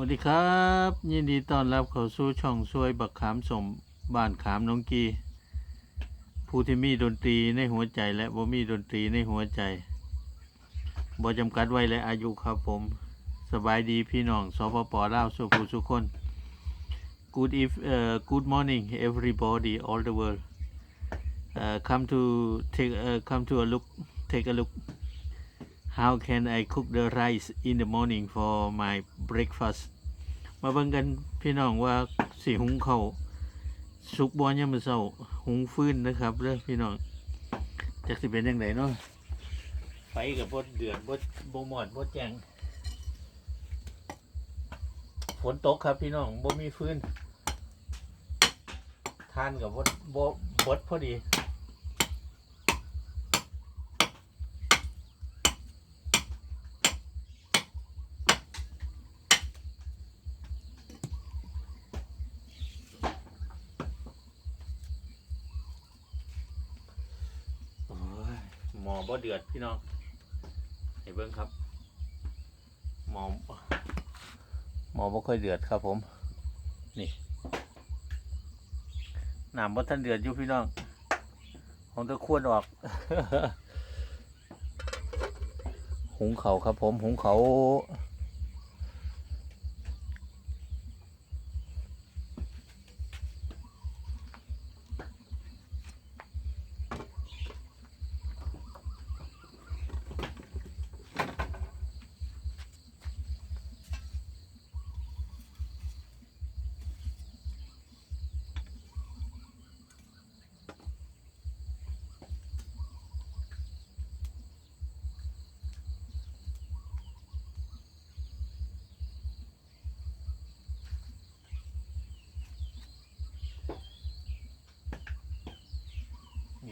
วัสดีครับ ยินดีต้อนรับเข้าสู่ช่องช่วยบักขามสมบ้านขามน้องกี ผู้ที่มีดนตรีในหัวใจและบ่มีดนตรีในหัวใจบ่จำกัดไว้และอายุครับผม สบายดีพี่น้องสปปลาวสุภูสุคน Good if uh, good morning everybody all the world uh, come to take uh, come to a look take a look how can I cook the rice in the morning for my breakfast มาเบิ่งกันพี่น้องว่าสิหุงข้าวสุกบ่ยามมื้อเช้าหุงฟื้นนะครับเด้อพี่น้องจักสิเป็นจังไดเนาะไฟก็บ่เดือดบ่บ่มอดบ่แจงฝนตกครับพี่น้องบ่มีฟื้นทานก็บ่บ่บดพอดี มอบ่เดือดพี่น้องให้เบิ้งครับ หมอหมอบ่ค่อยเดือดครับผม นี่น้ำบ่ท่านเดือดอยู่พี่น้องของตะควรออก หุงเขาครับผม หุงเขา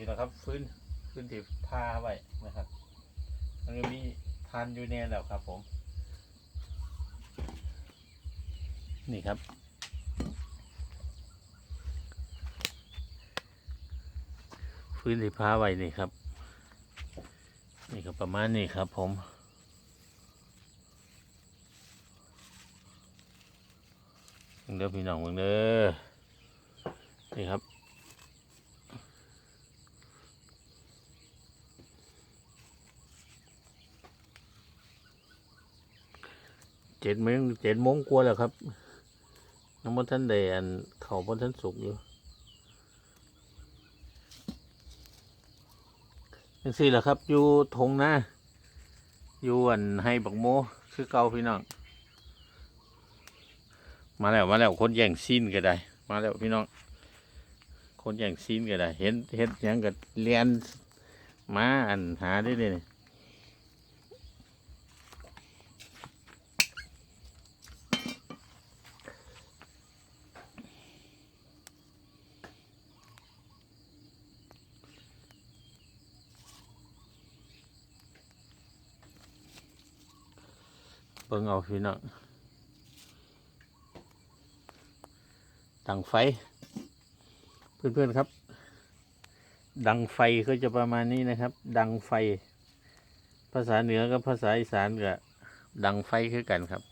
แหละครับ ฟื้นฟื้นที่ทาไว้นะครับ มันก็มีทานอยู่แน่แล้วครับ ผม นี่ครับฟื้นที่พาไว้นี่ครับ นี่ก็ประมาณนี้ครับผมเด้อพี่น้องเบิ่งเด้อนี่ครับ เจ็ดโมงเจ็ดโมงกว่าแล้วครับน้ำมันท่านแดนเขาบนท่านสุกอยู่ยังสี่แหละครับ อยู่ทงนะอยู่อันให้บักโมคือเก่าพี่น้อง มาแล้วมาแล้วคนแย่งซีนก็ได้ มาแล้วพี่น้อง คนแย่งซีนก็ได้ เห็นเห็นยังก็เรียนมาอันหาได้เลย เบิ่งเอาพี่น้องดังไฟ เพื่อนๆครับ ดังไฟก็จะประมาณนี้นะครับ ดังไฟ ภาษาเหนือกับภาษาอีสานก็ดังไฟคือกันครับ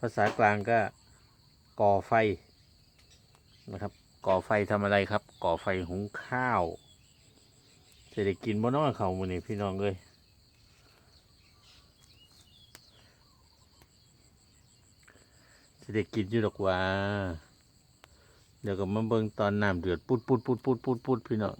ภาษากลางก็ก่อไฟนะครับ ก่อไฟทำอะไรครับ ก่อไฟหุงข้าวจะได้กินบ่น้อเขาวมือนี้พี่น้องเอ้ย จะ ได้กินอยู่ดอกว่า เดี๋ยวก็มาเบิ่งตอนน้ำเดือดปุดปุดปุดปุดปุดปุดพี่น้อง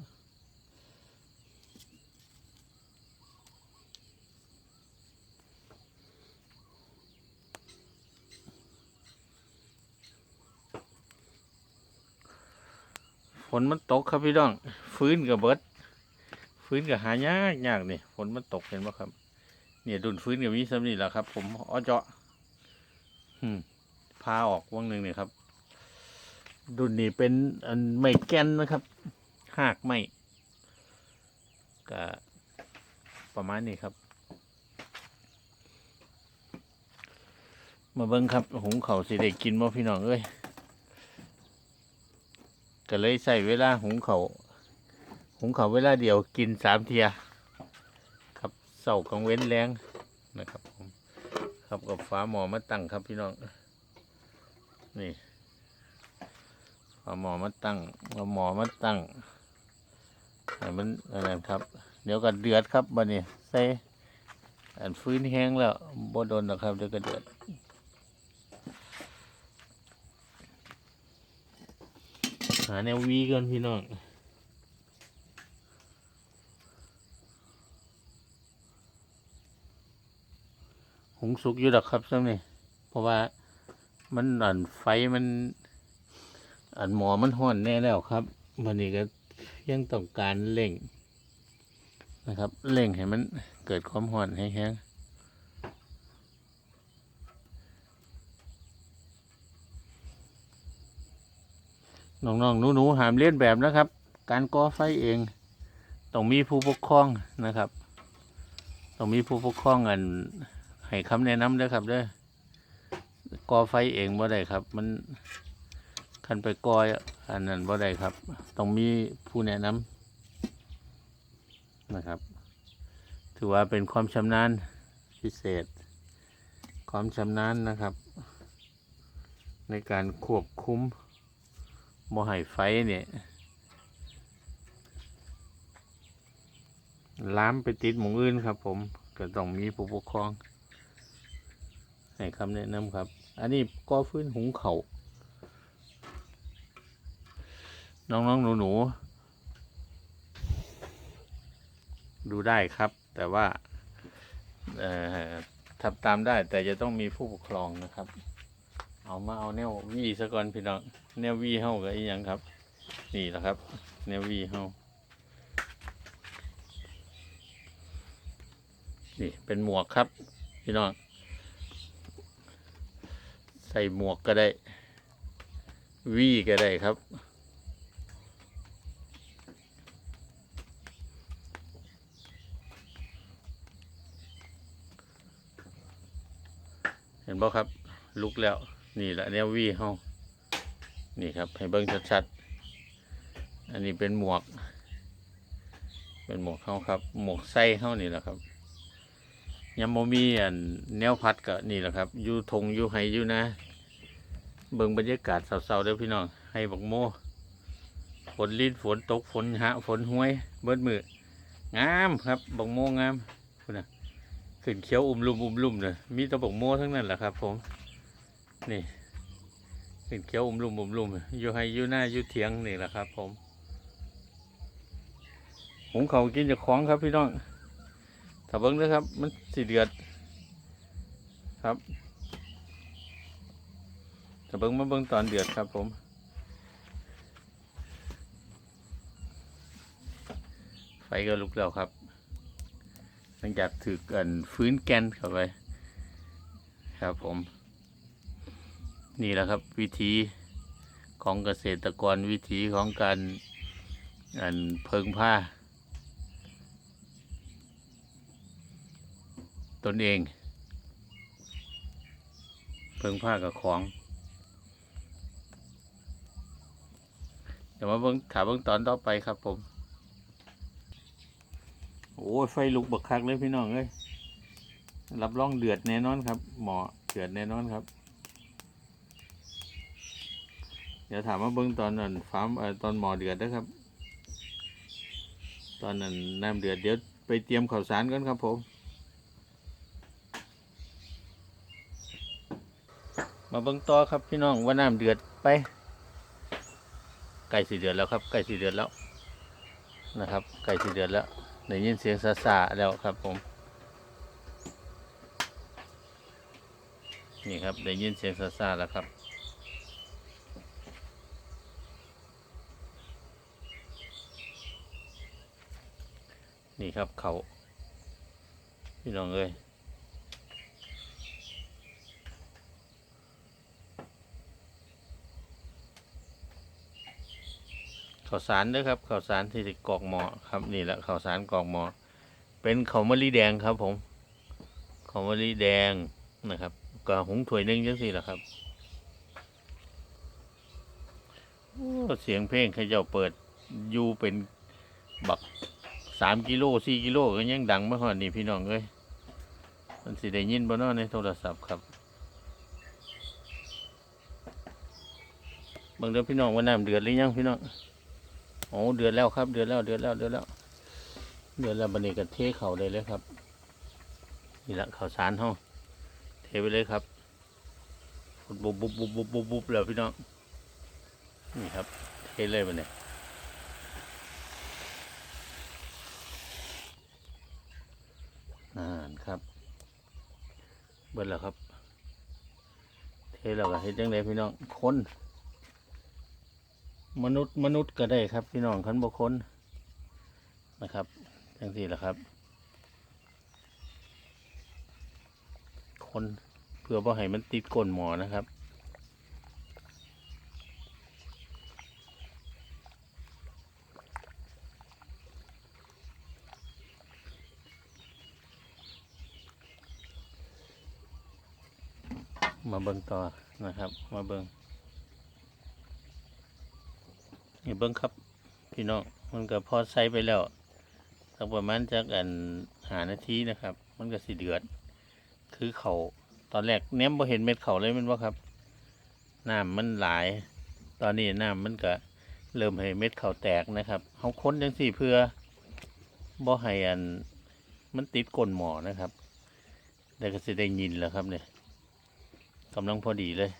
ฝนมันตกครับพี่น้อง ฟื้นกับเบิดฟื้นกับหายากยากนี่ฝนมันตกเห็นไหมครับ เนี่ยดุนฟื้นกับมีซ้ำนี่แหละครับ ผมอ้อเจาะอืม พาออกวงหนึ่งเนี่ยครับ ดุนนี้เป็นอันไม่แกนนะครับหากไม่ก็ประมาณนี้ครับ มาเบิ้งครับหุงเขาสิได้กินบ่พี่น้องเอ้ยก็เลยใส่เวลาหุงเขาหุงเขาเวลาเดียวกินสามเทียครับเสากลางเว้นแรงนะครับผมครับกับฟ้าหมอมาตั้งครับพี่น้อง นี่เอาหมอมาตั้งเอาหมอมาตั้งให้มันอะไรครับ เดี๋ยวก็เดือดครับบัดนี้ใส่อันฟื้นแห้งแล้วบ่โดนหรอกครับ เดี๋ยวก็เดือดหาแนววีก่อนพี่น้องหุงสุกอยู่ดอกครับซ้ำนี่เพราะว่า มันอันไฟมัน อันหมอมันห้อนแน่แล้วครับวันนี้ก็ยังต้องการเร่งนะครับเร่งให้มันเกิดความห้อนแห้งน้องๆหนูๆหามเลียนแบบนะครับ การก่อไฟเองต้องมีผู้ปกครองนะครับต้องมีผู้ปกครองอันให้คำแนะนำด้อครับเด้อ ก่อไฟเองบ่ได้ครับ มันคันไปก่อยอันนั้นบ่ได้ครับ ต้องมีผู้แนะนำนะครับ ถือว่าเป็นความชำนาญพิเศษ ความชำนาญนะครับ ในการควบคุมบ่ให้ไฟเนี่ยล้ามไปติดหมองอื่นครับผม ก็ต้องมีผู้ปกครองให้คำแนะนำครับ อันนี้ก่อฟื้นหุงเขาน้องๆ หนู ๆ ดูได้ครับ แต่ว่าทำตามได้แต่จะต้องมีผู้ปกครองนะครับ เอามาเอาแนววีซะก่อนพี่น้อง แนววีเฮากับอีหยังครับ นี่แหละครับ แนววีเฮานี่เป็นหมวกครับ พี่น้อง ใส่หมวกก็ได้ วีก็ได้ครับ เห็นบ่ครับ ลุกแล้ว นี่แหละแนววีเฮานี่ครับ ให้เบิ้งชัดๆ อันนี้เป็นหมวก เป็นหมวกเฮาครับ หมวกไส้เฮานี่แหละครับ ยังโมมีอันแนวพัดก็นี่แหละครับอยู่ทงอยู่ไฮอยู่นะ เบิ่งบรรยากาศเศร้าๆเด้อพี่น้องให้บักโมฝนลิ้นฝนตกฝนหะฝนห้วย เบิดมืองามครับบักโมงามคุณน่ะขึ้นเขียวอุ้มลุ่มอุ้มลุ่มเลยมีแตะบักโมทั้งนั้นแหละครับ ผมนี่ขึ้นเขียวอุ้มลุ่มอุ้มลุ่มอยู่ไฮอยู่หน้าอยู่เถียงนี่แหละครับ ผมหุงเขากินจากของครับพี่น้อง ถ้าเบิ้งนะครับ มันสีเดือดครับถ้าเบิ้งมาเบิ้งตอนเดือดครับ ผมไฟก็ลุกแล้วครับหลังจากถือกันฟื้นแกนเข้าไปครับผม นี่แหละครับวิธีของเกษตรกรวิธีของการอันเพิงผ้า ตนเอง เพิ่งผ้ากับของ เดี๋ยวมาเบิ่งถามเบิ่งตอนต่อไปครับผม โอ้ยไฟลุกบักคักเลยพี่น้องเอ้ยรับรองเดือดแน่นอนครับ หมอเดือดแน่นอนครับ เดี๋ยวถามว่าเบิ่งตอนนั้นฟามตอนหมอเดือดนะครับ ตอนนั้นน้ำเดือดเดี๋ยวไปเตรียมข้าวสารกันครับผม มาเบิ่งต่อครับพี่น้องว่าน้ำเดือดไปไก่สีเดือดแล้วครับไก่สีเดือดแล้วนะครับไก่สีเดือดแล้วได้ยินเสียงซาซาแล้วครับผมนี่ครับได้ยินเสียงซาซาแล้วครับนี่ครับเขาพี่น้องเอ้ย ข้าวสารเด้วยครับข้าวสารที่กอกหมอครับนี่แหละข้าวสารกอกหมอ เป็นข้าวมะลิแดงครับ ผมข้าวมะลิแดงนะครับก็หุงถ้วยหนึงจังสี่แหละครับเสียงเพลงเขาเจ้าเปิดอยู่เป็นบักสามกิโลสี่กิโลก็ยังดังมาหอดนี่พี่น้องเอ้ยมันสิได้ยินบ่นาะในโทรศัพท์ครับบิ่งเด้อพี่น้องว่าน้ำเดือดหรือยังพี่น้อง โอ้เดือดแล้วครับ เดือดแล้วเดือดแล้วเดือดแล้ว เดือดแล้วบันนี้ก็เทเข่าเลยเลยครับ นี่ละข่าวสารห้องเทไปเลยครับบุบบุบบุบบุบบุบบุบแล้วพี่น้องนี่ครับ เทเลยบันเนี้อ่านครับ เบิดแล้วครับ เทแล้วก็เฮ็ดจังไดพี่น้องคน มนุษย์มนุษย์ก็ได้ครับ พี่น้องคันบ่คนนะครับจังสี่แหละครับ คนเพื่อบ่ให้มันติดก้นหมอนะครับมาเบิ่งต่อนะครับ มาเบิ่ง นี่เบิ่งครับ พี่น้องมันก็พอใส่ไปแล้วสักประมาณจากอันหานาทีนะครับ มันก็สิเดือด คือเขาตอนแรกเน้มบ่เห็นเม็ดเขาเลยมันว่าครับน้ำมันหลาย ตอนนี้น้ำมันก็เริ่มให้เม็ดเขาแตกนะครับเขาค้นจังสี่เพื่อบ่ให้อันมันติดก้นหมอนะครับแต่ก็สิได้ยินแล้วครับเนี่ยกำลังพอดีเลย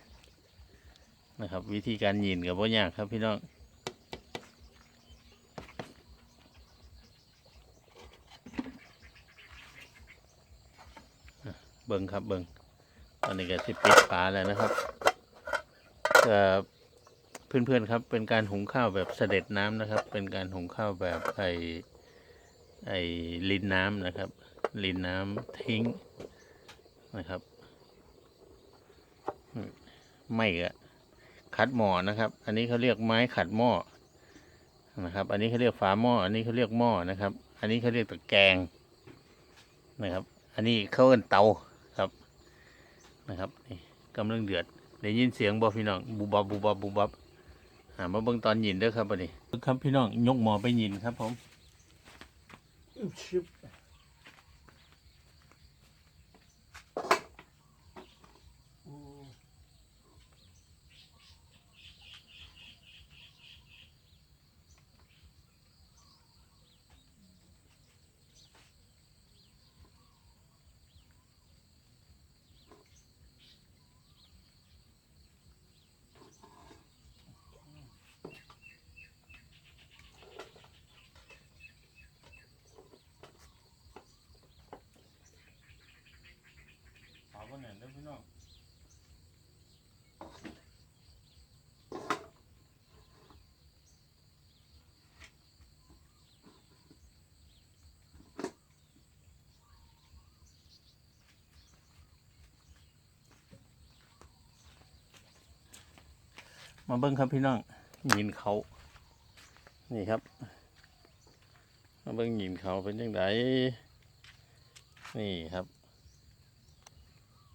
นะครับ วิธีการยินกับว่ายากครับพี่น้องอะ เบิ้งครับเบิ้งตอนนี้ก็สิปิดฝาแล้วนะครับเอ่อเพื่อนๆครับเป็นการหุงข้าวแบบเสด็จน้ำนะครับ เป็นการหุงข้าวแบบไอไอลินน้ำนะครับ ลินน้ำทิ้งนะครับไม่อะขัดหม้อนะครับ อันนี้เขาเรียกไม้ขัดหม้อนะครับ อันนี้เขาเรียกฝาหม้ออันนี้เขาเรียกหม้อนะครับ อันนี้เขาเรียกตะแกรงนะครับ อันนี้เขาเอิ้นเตา นะครับนี่กำลังเดือดได้ยินเสียงบอพี่น้องบูบับบูบับบูบับหามาเบิ่งตอนยินเด้อครับบัดนี้ครับพี่น้องยกหมอไปยินครับผมชิบ มาเบิ้งครับพี่น้องยินเขานี่ครับ มาเบิ้งยินเขาเป็นยังไงนี่ครับ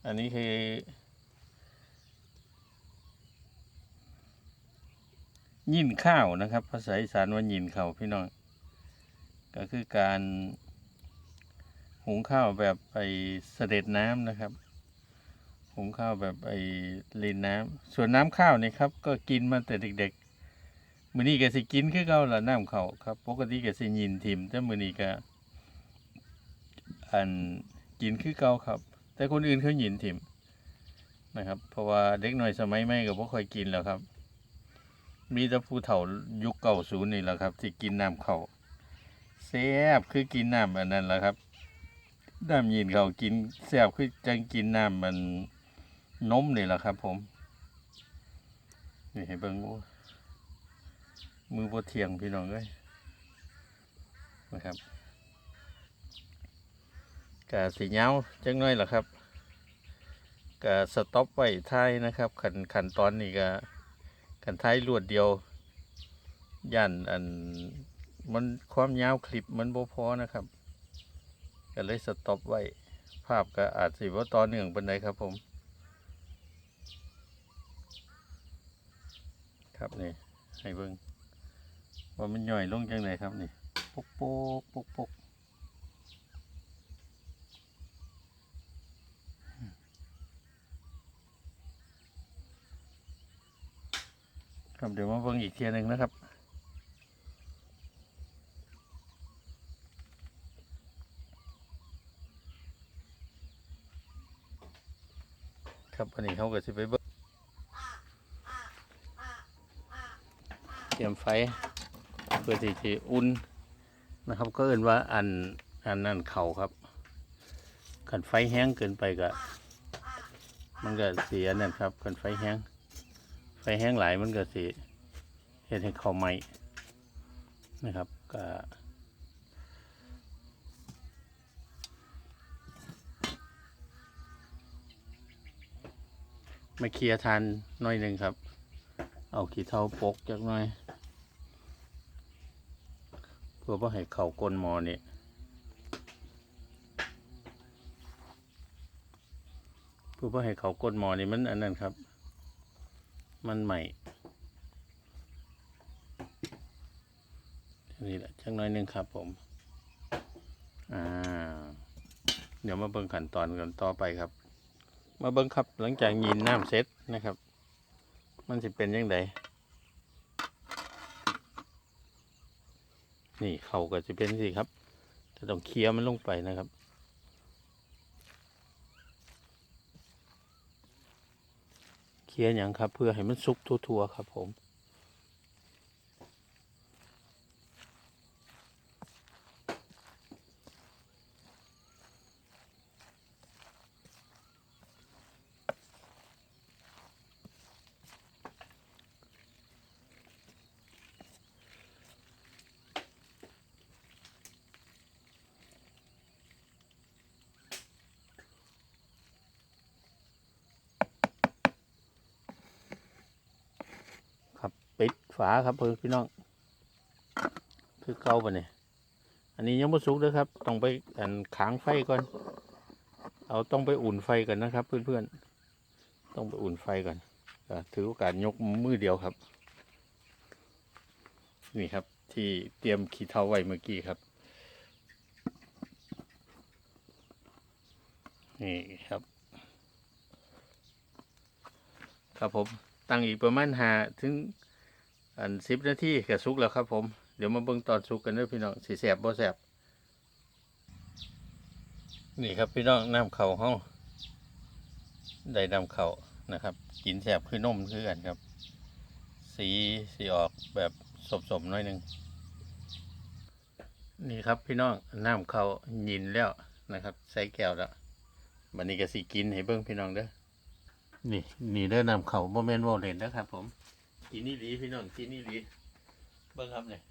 อันนี้คือ ยินข้าวนะครับ ภาษาอีสานว่ายินเขาพี่น้อง ก็คือการหุงข้าวแบบไปเสด็จน้ำนะครับ หุงข้าวแบบไอ้ลินน้ำส่วนน้ำข้าวนี่ครับ ก็กินมาแต่เด็กๆมื้อนี้ก็สิกินคือเก่าละน้ำข้าวครับปกติก็สิยินทิมแต่มื้อนี้ก็อันกินคือเก่าครับ แต่คนอื่นเขายินทิมนะครับ เพราะว่าเด็กหน้อยสมัยใหม่ก็บ่ค่อยกินแล้วครับ มีแต่ผู้เฒ่ายุคเก่าศูนย์นี่แหละครับที่กินน้ำข้าวแซ่บคือกินน้ำอันนั้นแหละครับน้ำยินเขากินแซ่บคือจังกินน้ำมัน นมนี่แหละครับ ผม นี่ให้เบิ่งมือบ่เทียงพี่น้องเอ้ยนะครับกะสีเงาจังน้อยล่ะครับกะสต็อปไว้ท้ายนะครับขันขันตอนนี้ก็ขันท้ายรวดเดียวย่านอันมันความยาวคลิปมันบ่พอนะครับก็เลยสต็อปไว้ภาพก็อาจสิว่าต่อเนื่องปานใดครับผม ครับนี่ให้เบิ่งว่ามันย่อยลงจังไดครับนี่ปกโปกปกปกครับเดี๋ยวมาเบิ่งอีกเทียหนึ่งนะครับครับอันนี้เขาก็จะไปเบิ่ง เตรียมไฟเพื่อที่จะอุ่นนะครับก็เอ่นว่าอันอันนั่นเข่าครับขันไฟแห้งเกินไปก็มันก็เสียนั่นครับขันไฟแห้ง ไฟแห้งหลายมันก็เสิเฮ็ดให้เข่าไหมนะครับก็มาเคลียร์ทานหน่อยหนึ่งครับ เอาขี้เท้าปกจักหน่อย พื่อว่าให้เข่าก้นหมอนี่เพื่อว่าให้เขาก้นหมอนี่มันอันนั้นครับ มันใหม่นี่แหละจักน้อยนึงครับผมอ่าเดี๋ยวมาเบิ่งขั้นตอนกันต่อไปครับ มาเบิ่งครับหลังจากยินน้ำเสร็จนะครับ มันจะเป็นยังไง นี่เขาก็จะเป็นสิครับจะต้องเคลียร์มันลงไปนะครับเคลียร์อย่างครับ เพื่อให้มันสุกทั่วๆครับผม ครับปิด ฝาครับเพื่อนพี่น้อง คือเก่าปะเนี่ยอันนี้ยังไม่สุกเลยครับต้องไปอันขางไฟก่อน เอาต้องไปอุ่นไฟกันนะครับ เพื่อนๆต้องไปอุ่นไฟก่อนถือโอกาสยกมือเดียวครับ นี่ครับ ที่เตรียมขี้เท้าไว้เมื่อกี้ครับนี่ครับ ครับผม ตั้งอีกประมาณหาถึง อันสิบนาทีก็สุกแล้วครับผม เดี๋ยวมาเบิ่งตอนสุกกันด้อพี่น้องสีแสบบ่แสบนี่ครับพี่น้องน้ำเข่าเฮาได้น้ำเข่านะครับ กินแสบคือนมคือกันครับ สีสีออกแบบสมๆหน่อยหนึงนี่ครับพี่น้องน้ำเข่ายินแล้วนะครับ ใส่แก้วแล้วบันนี้ก็สิกินให้เบิ่งพี่น้องเด้อนี่นี่เด้อนำเขาโมเมนต์วอลเลนนะครับผม กินนี่ดีพี่น้องกินนี่ดีเบิ่งครับเนี่ย